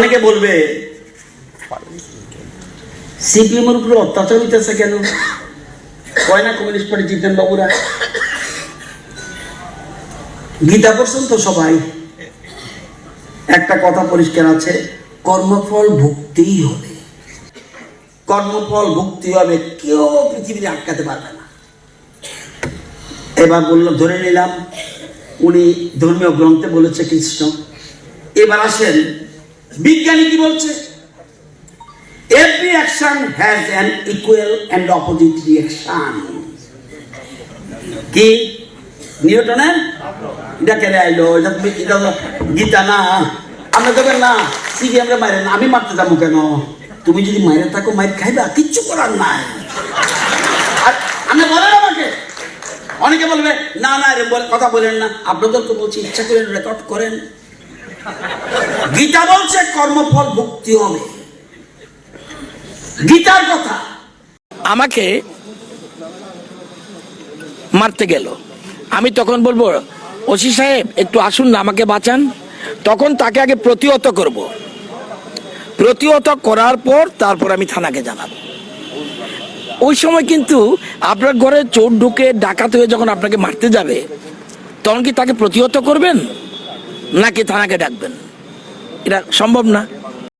অনেকে বলবে, সিপিএম এর উপরে অত্যাচার হইতেছে কেন? কয় না কমিউনিস্ট পার্টি জিতেন বাবুরা? গীতা পড়ছেন তো সবাই একটা কথা পরিষ্কার আছে, কর্মফল ভুগতেই হবে। কর্মফল ভুক্তি হবে, কেউ পৃথিবীতে আটকাতে পারবে না। এবার বলল, ধরে নিলাম, উনি ধর্মীয় গ্রন্থে বলেছে কৃষ্ণ। এবার আসেন বিজ্ঞানী কি বলছে? Every action has an equal and opposite reaction কি? নিউটনের? এটা কেড়ে আইলো এটা তুমি এটা গীতা না। আমরা দেবেন না সিবি আমরা মারে না, আমি মারতে যাব কেন? তুমি যদি মাইরে থাকো, মাইর খাইবা, কিচ্ছু করার নাই। আর আপনি বলেন আমাকে। অনেকে বলবে, না না রে কথা বলেন না। আপনাদের তো বলছি, ইচ্ছা করেন রেকর্ড করেন। গীতা বলছে, কর্মফল ভুক্তি হবে। গীতার কথা। আমাকে মারতে গেল। আমি তখন বলব, ওসি সাহেব, একটু আসুন না, আমাকে বাঁচান। তখন তাকে আগে প্রতিহত করব। প্রতিহত করার পর তারপর আমি থানাকে জানাব। ওই সময় কিন্তু আপনার ঘরে চোর ঢুকে ডাকাত হয়ে যখন আপনাকে মারতে যাবে, তখন কি তাকে প্রতিহত করবেন? নাকি থানাকে ডাকবেন? এটা সম্ভব না?